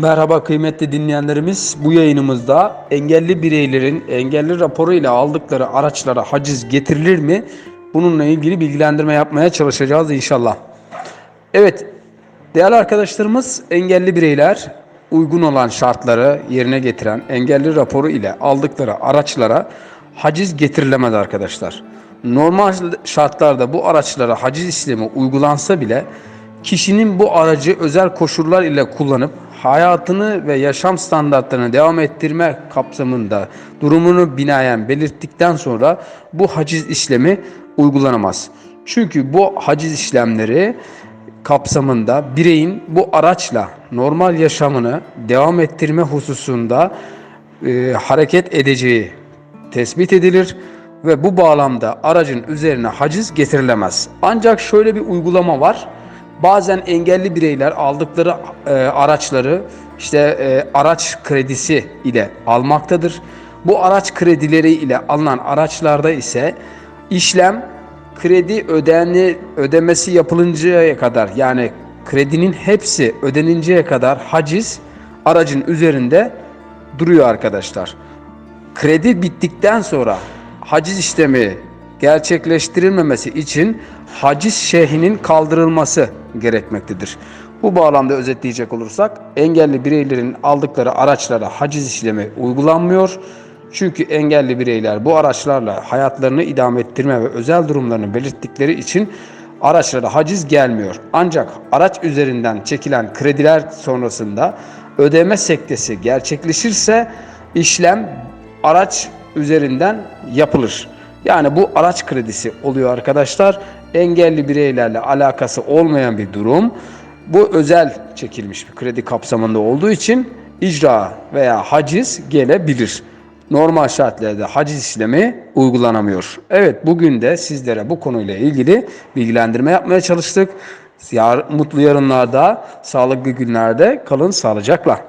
Merhaba kıymetli dinleyenlerimiz. Bu yayınımızda engelli bireylerin engelli raporu ile aldıkları araçlara haciz getirilir mi? Bununla ilgili bilgilendirme yapmaya çalışacağız inşallah. Evet, değerli arkadaşlarımız engelli bireyler uygun olan şartları yerine getiren engelli raporu ile aldıkları araçlara haciz getirilemez arkadaşlar. Normal şartlarda bu araçlara haciz işlemi uygulansa bile kişinin bu aracı özel koşullar ile kullanıp hayatını ve yaşam standartlarını devam ettirme kapsamında durumunu binaen belirttikten sonra bu haciz işlemi uygulanamaz. Çünkü bu haciz işlemleri kapsamında bireyin bu araçla normal yaşamını devam ettirme hususunda e, hareket edeceği tespit edilir ve bu bağlamda aracın üzerine haciz getirilemez. Ancak şöyle bir uygulama var. Bazen engelli bireyler aldıkları e, araçları işte e, araç kredisi ile almaktadır. Bu araç kredileri ile alınan araçlarda ise işlem kredi ödeni ödemesi yapılıncaya kadar yani kredinin hepsi ödeninceye kadar haciz aracın üzerinde duruyor arkadaşlar. Kredi bittikten sonra haciz işlemi gerçekleştirilmemesi için haciz şehinin kaldırılması gerekmektedir. Bu bağlamda özetleyecek olursak engelli bireylerin aldıkları araçlara haciz işlemi uygulanmıyor. Çünkü engelli bireyler bu araçlarla hayatlarını idame ettirme ve özel durumlarını belirttikleri için araçlara haciz gelmiyor. Ancak araç üzerinden çekilen krediler sonrasında ödeme sektesi gerçekleşirse işlem araç üzerinden yapılır. Yani bu araç kredisi oluyor arkadaşlar. Engelli bireylerle alakası olmayan bir durum. Bu özel çekilmiş bir kredi kapsamında olduğu için icra veya haciz gelebilir. Normal şartlarda haciz işlemi uygulanamıyor. Evet bugün de sizlere bu konuyla ilgili bilgilendirme yapmaya çalıştık. Yar, mutlu yarınlarda, sağlıklı günlerde kalın sağlıcakla.